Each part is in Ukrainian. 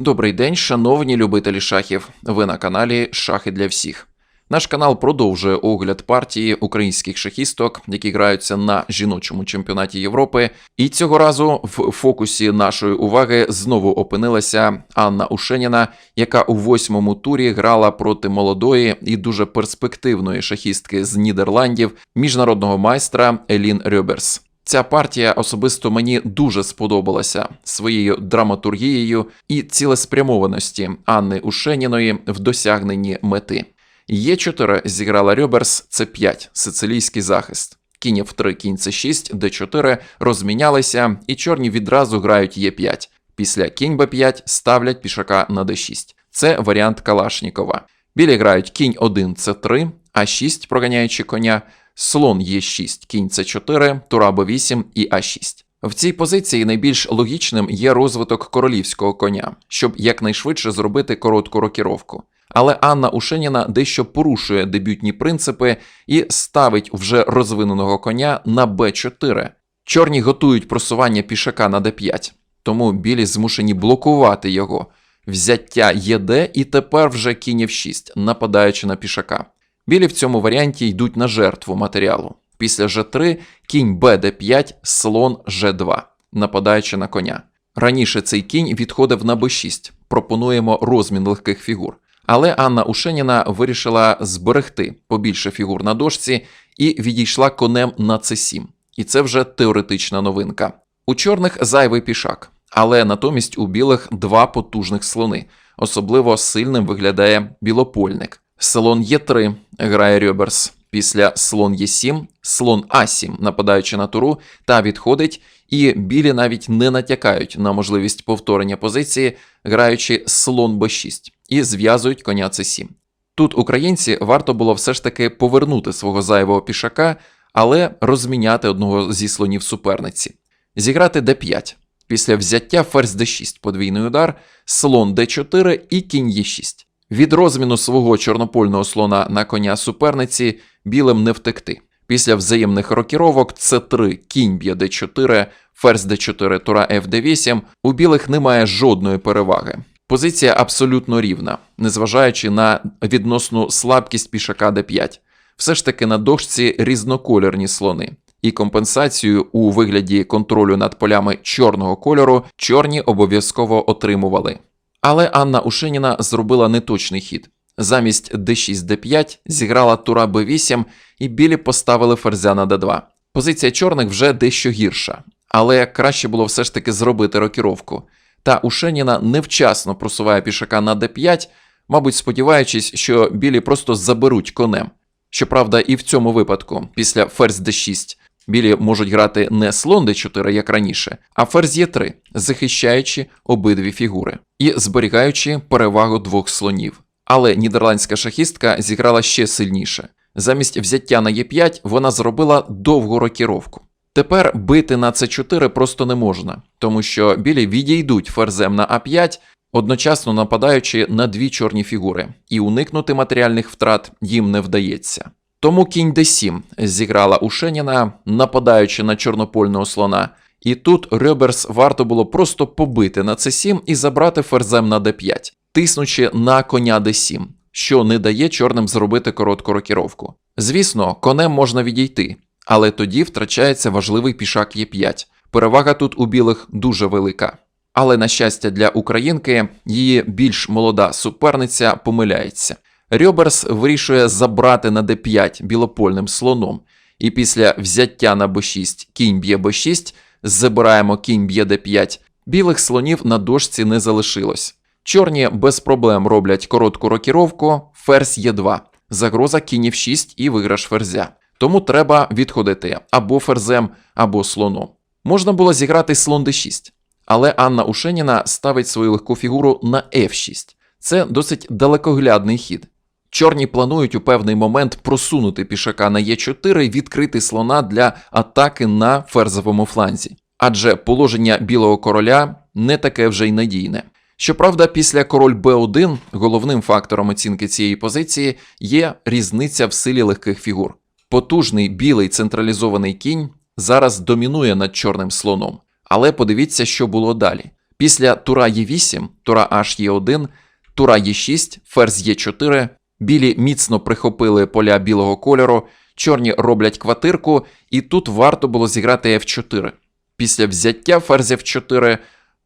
Добрий день, шановні любителі шахів. Ви на каналі Шахи для всіх. Наш канал продовжує огляд партії українських шахісток, які граються на жіночому чемпіонаті Європи. І цього разу в фокусі нашої уваги знову опинилася Анна Ушеніна, яка у восьмому турі грала проти молодої і дуже перспективної шахістки з Нідерландів, міжнародного майстра Елін Рьоберс. Ця партія особисто мені дуже сподобалася своєю драматургією і цілеспрямованості Анни Ушеніної в досягненні мети. Є4 зіграла Рьоберс, це 5 сицилійський захист. Кінь F3, кінь C6, D4 розмінялися, і чорні відразу грають Е5. Після кінь Б5 ставлять пішака на D6. Це варіант Калашнікова. Білі грають кінь 1 С3, А6, проганяючи коня, слон Е6, кінь С4, тура Б8 і А6. В цій позиції найбільш логічним є розвиток королівського коня, щоб якнайшвидше зробити коротку рокіровку. Але Анна Ушеніна дещо порушує дебютні принципи і ставить вже розвиненого коня на Б4. Чорні готують просування пішака на Д5, тому білі змушені блокувати його. Взяття ЄД і тепер вже кінь F6, нападаючи на пішака. Білі в цьому варіанті йдуть на жертву матеріалу. Після Ж3 кінь БД5, слон Ж2, нападаючи на коня. Раніше цей кінь відходив на Б6. Пропонуємо розмін легких фігур. Але Анна Ушеніна вирішила зберегти побільше фігур на дошці і відійшла конем на С7. І це вже теоретична новинка. У чорних зайвий пішак, але натомість у білих два потужних слони. Особливо сильним виглядає білопольник. Слон Е3 грає Рьоберс. Після слон Е7, слон А7, нападаючи на туру, та відходить, і білі навіть не натякають на можливість повторення позиції, граючи слон Б6 і зв'язують коня С7. Тут українці варто було все ж таки повернути свого зайвого пішака, але розміняти одного зі слонів суперниці, зіграти Д5. Після взяття ферзь Д6, подвійний удар, слон Д4 і кінь Е6. Від розміну свого чорнопольного слона на коня суперниці білим не втекти. Після взаємних рокіровок С3, кінь б'є Д4, ферзь Д4, тура Фд8 у білих немає жодної переваги. Позиція абсолютно рівна, незважаючи на відносну слабкість пішака Д5. Все ж таки на дошці різнокольорні слони, і компенсацію у вигляді контролю над полями чорного кольору чорні обов'язково отримували. Але Анна Ушеніна зробила неточний хід. Замість d6 d5 зіграла тура b8 і білі поставили ферзя на d2. Позиція чорних вже дещо гірша, але краще було все ж таки зробити рокіровку. Та Ушеніна невчасно просуває пішака на d5, мабуть, сподіваючись, що білі просто заберуть конем. Щоправда, і в цьому випадку, після ферзь d6, білі можуть грати не слон d4, як раніше, а ферзь e3, захищаючи обидві фігури і зберігаючи перевагу двох слонів. Але нідерландська шахістка зіграла ще сильніше. Замість взяття на Е5 вона зробила довгу рокіровку. Тепер бити на С4 просто не можна, тому що білі відійдуть ферзем на А5, одночасно нападаючи на дві чорні фігури, і уникнути матеріальних втрат їм не вдається. Тому кінь d7 зіграла Ушеніна, нападаючи на чорнопольного слона, і тут Рьоберс варто було просто побити на С7 і забрати ферзем на d5 тиснучи на коня d7, що не дає чорним зробити коротку рокіровку. Звісно, конем можна відійти, але тоді втрачається важливий пішак Е5. Перевага тут у білих дуже велика. Але, на щастя, для українки її більш молода суперниця помиляється. Рьоберс вирішує забрати на d5 білопольним слоном, і після взяття на b6 кінь б'є b6, забираємо кінь б'є d5, білих слонів на дошці не залишилось. Чорні без проблем роблять коротку рокіровку, ферзь Е2, загроза кінь F6 і виграш ферзя. Тому треба відходити або ферзем, або слоном. Можна було зіграти слон d6, але Анна Ушеніна ставить свою легку фігуру на F6. Це досить далекоглядний хід. Чорні планують у певний момент просунути пішака на Е4 і відкрити слона для атаки на ферзовому фланзі. Адже положення білого короля не таке вже й надійне. Щоправда, після король Б1 головним фактором оцінки цієї позиції є різниця в силі легких фігур. Потужний білий централізований кінь зараз домінує над чорним слоном. Але подивіться, що було далі. Після тура Е8, тура H Е1, тура Е6, ферзь Е4, білі міцно прихопили поля білого кольору, чорні роблять квартирку, і тут варто було зіграти F4. Після взяття ферзя F4,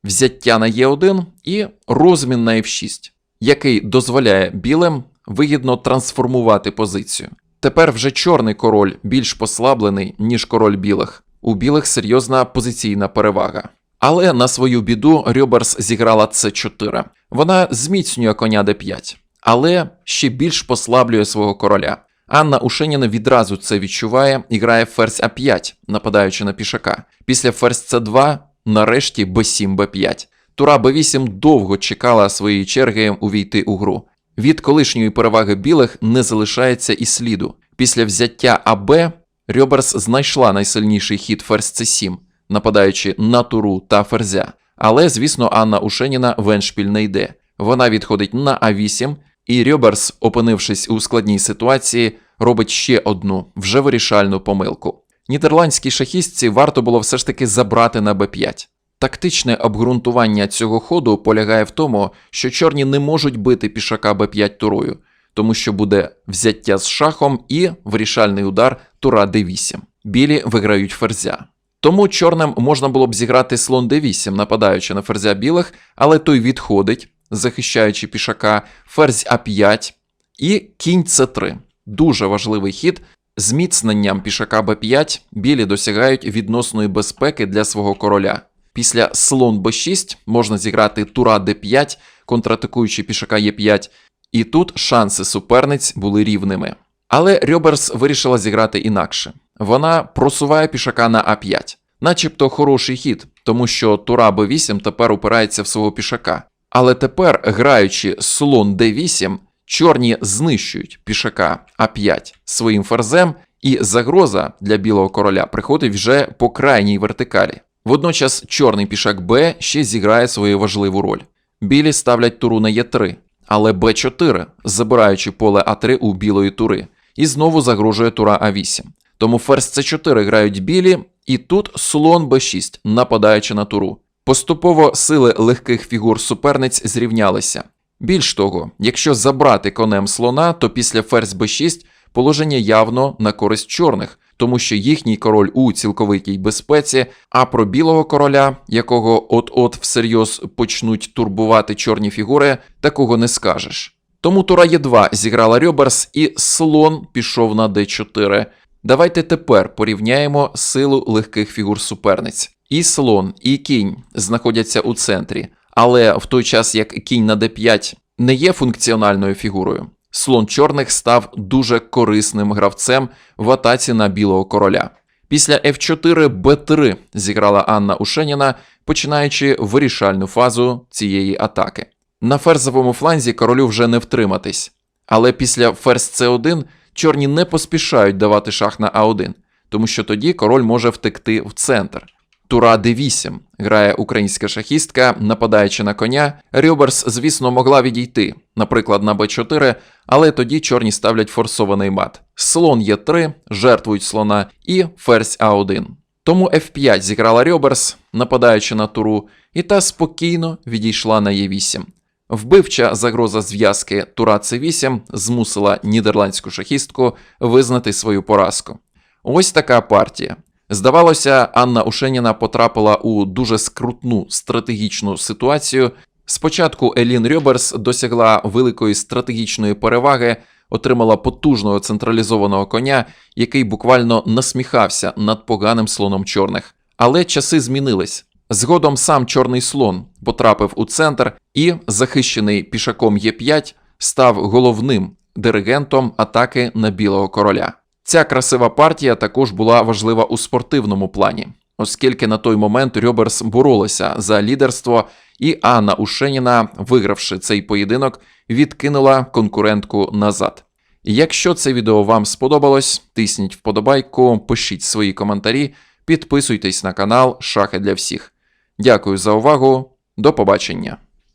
взяття на Е1 і розмін на F6, який дозволяє білим вигідно трансформувати позицію. Тепер вже чорний король більш послаблений, ніж король білих. У білих серйозна позиційна перевага. Але на свою біду Рьоберс зіграла С4. Вона зміцнює коня d5, але ще більш послаблює свого короля. Анна Ушеніна відразу це відчуває і грає ферзь А5, нападаючи на пішака. Після ферзь С2 нарешті Б7 Б5. Тура Б8 довго чекала своєї черги увійти у гру. Від колишньої переваги білих не залишається і сліду. Після взяття АБ Рьоберс знайшла найсильніший хід ферзь С7, нападаючи на туру та ферзя. Але, звісно, Анна Ушеніна в еншпіль не йде. Вона відходить на А8, і Рьоберс, опинившись у складній ситуації, робить ще одну вже вирішальну помилку. Нідерландській шахістці варто було все ж таки забрати на Б5. Тактичне обґрунтування цього ходу полягає в тому, що чорні не можуть бити пішака Б5 турою, тому що буде взяття з шахом і вирішальний удар тура Д8. Білі виграють ферзя. Тому чорним можна було б зіграти слон d8, нападаючи на ферзя білих, але той відходить, захищаючи пішака, ферзь А5 і кінь С3. Дуже важливий хід. Зміцненням пішака Б5 білі досягають відносної безпеки для свого короля. Після слон Б6 можна зіграти тура Д5, контратакуючи пішака Е5, і тут шанси суперниць були рівними. Але Рьоберс вирішила зіграти інакше. Вона просуває пішака на А5, начебто хороший хід, тому що тура Б8 тепер упирається в свого пішака. Але тепер, граючи слон Д8, чорні знищують пішака А5 своїм ферзем, і загроза для білого короля приходить вже по крайній вертикалі. Водночас чорний пішак Б ще зіграє свою важливу роль. Білі ставлять туру на Е3, але Б4, забираючи поле А3 у білої тури, і знову загрожує тура А8. Тому ферзь С4 грають білі, і тут слон Б6, нападаючи на туру. Поступово сили легких фігур суперниць зрівнялися. Більш того, якщо забрати конем слона, то після ферзь Б6 положення явно на користь чорних, тому що їхній король у цілковитій безпеці, а про білого короля, якого от-от всерйоз почнуть турбувати чорні фігури, такого не скажеш. Тому тура Е2 зіграла Рьоберс і слон пішов на Д4. Давайте тепер порівняємо силу легких фігур суперниць. І слон, і кінь знаходяться у центрі, але в той час як кінь на d5 не є функціональною фігурою, слон чорних став дуже корисним гравцем в атаці на білого короля. Після F4 B3 зіграла Анна Ушеніна, починаючи вирішальну фазу цієї атаки. На ферзовому фланзі королю вже не втриматись, але після ферзь C1 чорні не поспішають давати шах на А1, тому що тоді король може втекти в центр. Тура d8 грає українська шахістка, нападаючи на коня. Рьоберс, звісно, могла відійти, наприклад, на b4, але тоді чорні ставлять форсований мат. Слон Е3, жертвують слона і ферзь А1. Тому F5 зіграла Рьоберс, нападаючи на туру, і та спокійно відійшла на Е8. Вбивча загроза зв'язки Тура С8 змусила нідерландську шахістку визнати свою поразку. Ось така партія. Здавалося, Анна Ушеніна потрапила у дуже скрутну стратегічну ситуацію. Спочатку Елін Рьоберс досягла великої стратегічної переваги, отримала потужного централізованого коня, який буквально насміхався над поганим слоном чорних. Але часи змінились. Згодом сам чорний слон потрапив у центр і, захищений пішаком Е5, став головним диригентом атаки на білого короля. Ця красива партія також була важлива у спортивному плані, оскільки на той момент Рьоберс боролася за лідерство, і Анна Ушеніна, вигравши цей поєдинок, відкинула конкурентку назад. Якщо це відео вам сподобалось, тисніть вподобайку, пишіть свої коментарі, підписуйтесь на канал Шахи для всіх. Дякую за увагу, до побачення!